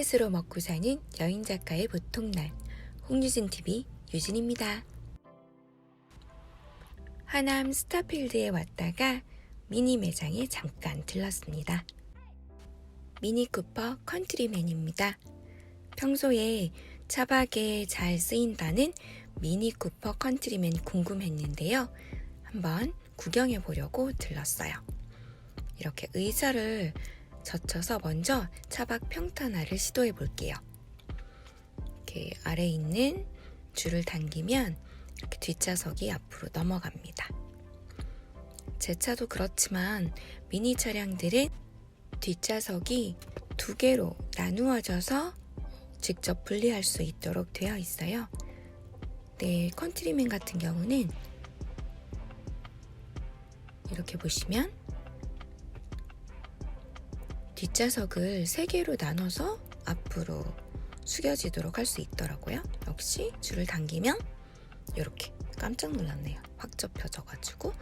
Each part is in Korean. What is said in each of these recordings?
버젯으로 먹고 사는 여행 작가의 보통 날 홍유진 TV 유진입니다. 하남 스타필드에 왔다가 미니 매장에 잠깐 들렀습니다. 미니 쿠퍼 컨트리맨입니다. 평소에 차박에 잘 쓰인다는 미니 쿠퍼 컨트리맨 궁금했는데요. 한번 구경해 보려고 들렀어요. 이렇게 의자를 젖혀서 먼저 차박 평탄화를 시도해 볼게요. 이렇게 아래 있는 줄을 당기면 이렇게 뒷좌석이 앞으로 넘어갑니다. 제 차도 그렇지만 미니 차량들은 뒷좌석이 두 개로 나누어져서 직접 분리할 수 있도록 되어 있어요. 네, 컨트리맨 같은 경우는 이렇게 보시면 뒷좌석을 세 개로 나눠서 앞으로 숙여지도록 할 수 있더라고요. 역시 줄을 당기면 이렇게 깜짝 놀랐네요. 확 접혀져가지고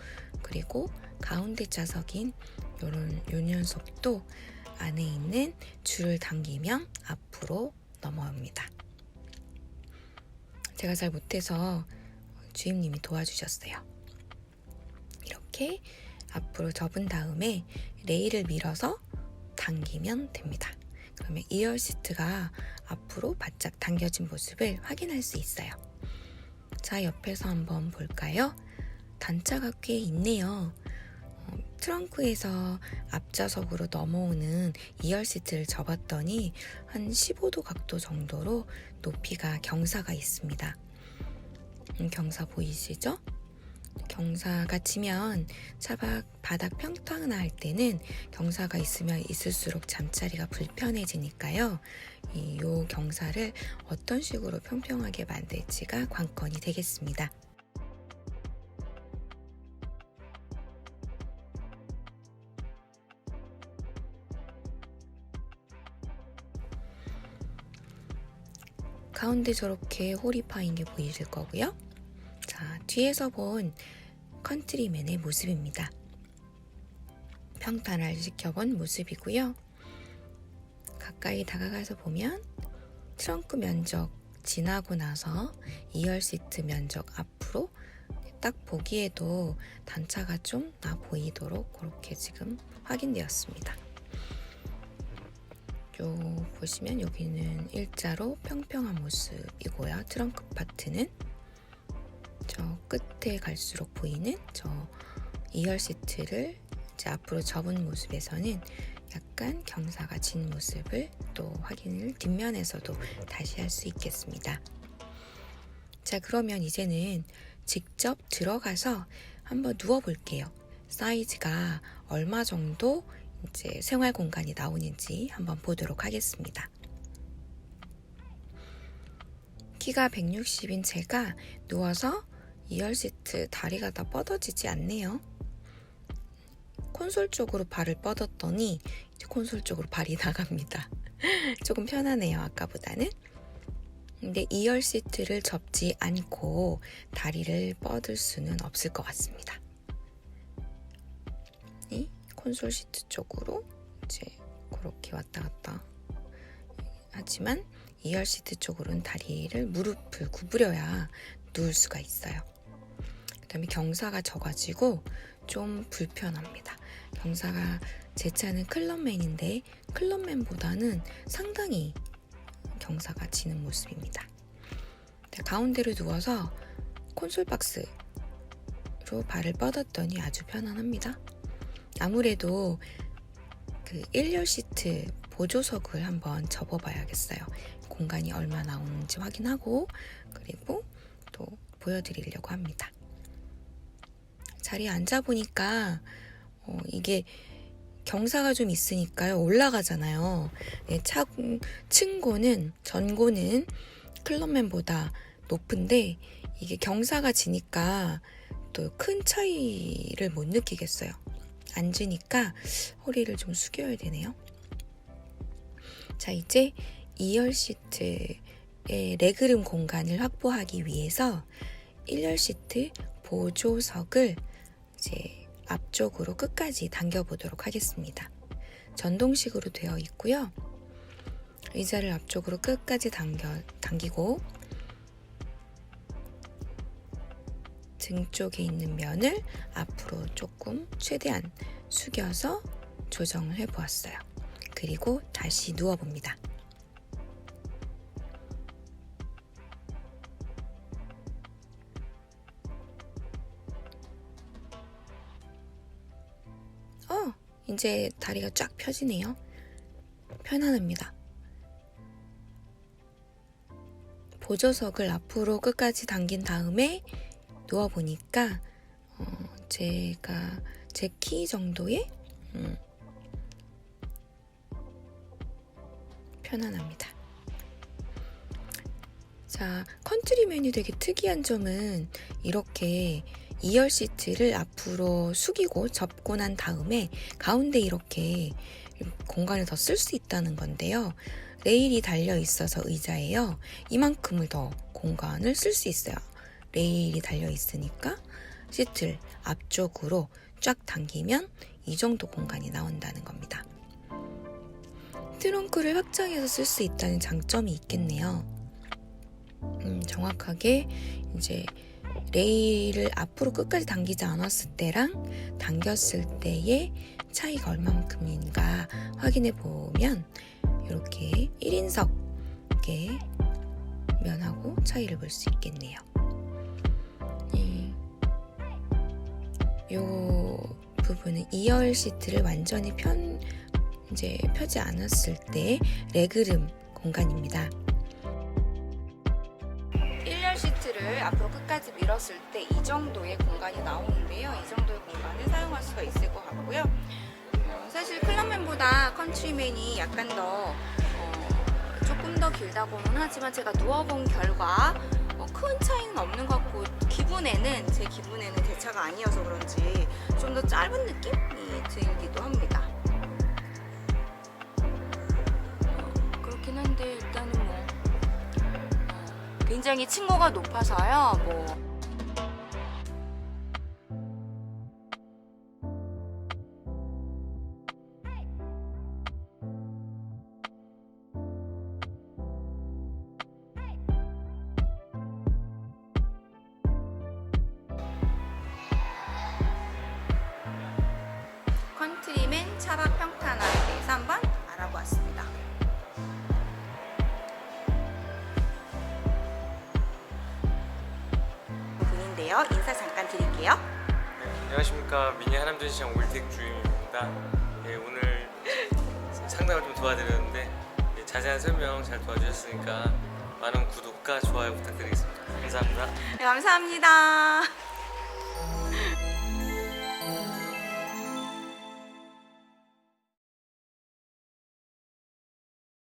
그리고 가운데 좌석인 이런 요 녀석도 안에 있는 줄을 당기면 앞으로 넘어옵니다. 제가 잘 못해서 주임님이 도와주셨어요. 이렇게 앞으로 접은 다음에 레일을 밀어서 당기면 됩니다. 그러면 이열 시트가 앞으로 바짝 당겨진 모습을 확인할 수 있어요. 자, 옆에서 한번 볼까요? 단차가 꽤 있네요. 어, 트렁크에서 앞좌석으로 넘어오는 이열 시트를 접었더니 한 15도 각도 정도로 높이가 경사가 있습니다. 음, 경사 보이시죠? 경사가 치면 차박 바닥 평탄화 할 때는 경사가 있으면 있을수록 잠자리가 불편해지니까요. 이 요 경사를 어떤 식으로 평평하게 만들지가 관건이 되겠습니다. 가운데 저렇게 홀이 파인 게 보이실 거고요. 자, 뒤에서 본 컨트리맨의 모습입니다. 평탄화를 시켜본 모습이고요. 가까이 다가가서 보면 트렁크 면적 지나고 나서 2열 시트 면적 앞으로 딱 보기에도 단차가 좀 나 보이도록 그렇게 지금 확인되었습니다. 요 보시면 여기는 일자로 평평한 모습이고요. 트렁크 파트는 저 끝에 갈수록 보이는 저 2열 시트를 이제 앞으로 접은 모습에서는 약간 경사가 진 모습을 또 확인을 뒷면에서도 다시 할 수 있겠습니다. 자, 그러면 이제는 직접 들어가서 한번 누워 볼게요. 사이즈가 얼마 정도 이제 생활 공간이 나오는지 한번 보도록 하겠습니다. 키가 160인 제가 누워서 2열 시트 다리가 다 뻗어지지 않네요. 콘솔 쪽으로 발을 뻗었더니 이제 콘솔 쪽으로 발이 나갑니다. 조금 편하네요, 아까보다는. 근데 2열 시트를 접지 않고 다리를 뻗을 수는 없을 것 같습니다. 이 콘솔 시트 쪽으로 이제 그렇게 왔다 갔다. 하지만 2열 시트 쪽으로는 다리를 무릎을 구부려야 누울 수가 있어요. 그다음에 경사가 져가지고 좀 불편합니다. 경사가 제 차는 클럽맨인데 클럽맨보다는 상당히 경사가 지는 모습입니다. 네, 가운데로 누워서 콘솔 박스로 발을 뻗었더니 아주 편안합니다. 아무래도 그 1열 시트 보조석을 한번 접어봐야겠어요. 공간이 얼마 나오는지 확인하고 그리고 또 보여드리려고 합니다. 자리에 앉아보니까 어, 이게 경사가 좀 있으니까요. 올라가잖아요. 네, 차, 층고는, 전고는 클럽맨보다 높은데 이게 경사가 지니까 또 큰 차이를 못 느끼겠어요. 앉으니까 허리를 좀 숙여야 되네요. 자, 이제 2열 시트의 레그룸 공간을 확보하기 위해서 1열 시트 보조석을 이제 앞쪽으로 끝까지 당겨보도록 하겠습니다. 전동식으로 되어 있고요. 의자를 앞쪽으로 끝까지 당겨, 당기고 등 쪽에 있는 면을 앞으로 조금 최대한 숙여서 조정을 해 보았어요. 그리고 다시 누워 봅니다. 이제 다리가 쫙 펴지네요. 편안합니다. 보조석을 앞으로 끝까지 당긴 다음에 누워 보니까 어, 제가 제 키 정도의 음, 편안합니다. 자, 컨트리맨이 되게 특이한 점은 이렇게 2열 시트를 앞으로 숙이고 접고 난 다음에 가운데 이렇게 공간을 더 쓸 수 있다는 건데요. 레일이 달려 있어서 의자에요. 이만큼을 더 공간을 쓸 수 있어요. 레일이 달려 있으니까 시트를 앞쪽으로 쫙 당기면 이 정도 공간이 나온다는 겁니다. 트렁크를 확장해서 쓸 수 있다는 장점이 있겠네요. 음, 정확하게 이제 레일을 앞으로 끝까지 당기지 않았을 때랑 당겼을 때의 차이가 얼마만큼인가 확인해 보면 이렇게 1인석의 면하고 차이를 볼 수 있겠네요. 이, 요 부분은 2열 시트를 완전히 편 이제 펴지 않았을 때 레그룸 공간입니다. 시트를 앞으로 끝까지 밀었을 때 이 정도의 공간이 나오는데요. 이 정도의 공간을 사용할 수가 있을 것 같고요. 어, 사실 클럽맨보다 컨트리맨이 약간 더 어, 조금 더 길다고는 하지만 제가 누워본 결과 어, 큰 차이는 없는 것 같고 기분에는 제 기분에는 대차가 아니어서 그런지 좀 더 짧은 느낌이 들기도 합니다. 굉장히 층고가 높아서요. 뭐 컨트리맨 차박 평탄화에 대해서 한번 분인데요. 인사 잠깐 드릴게요. 네, 안녕하십니까 미니 하남전 시장 올택 주임입니다. 예, 오늘 상담을 좀 도와드렸는데 예, 자세한 설명 잘 도와주셨으니까 많은 구독과 좋아요 부탁드리겠습니다. 감사합니다. 네, 감사합니다.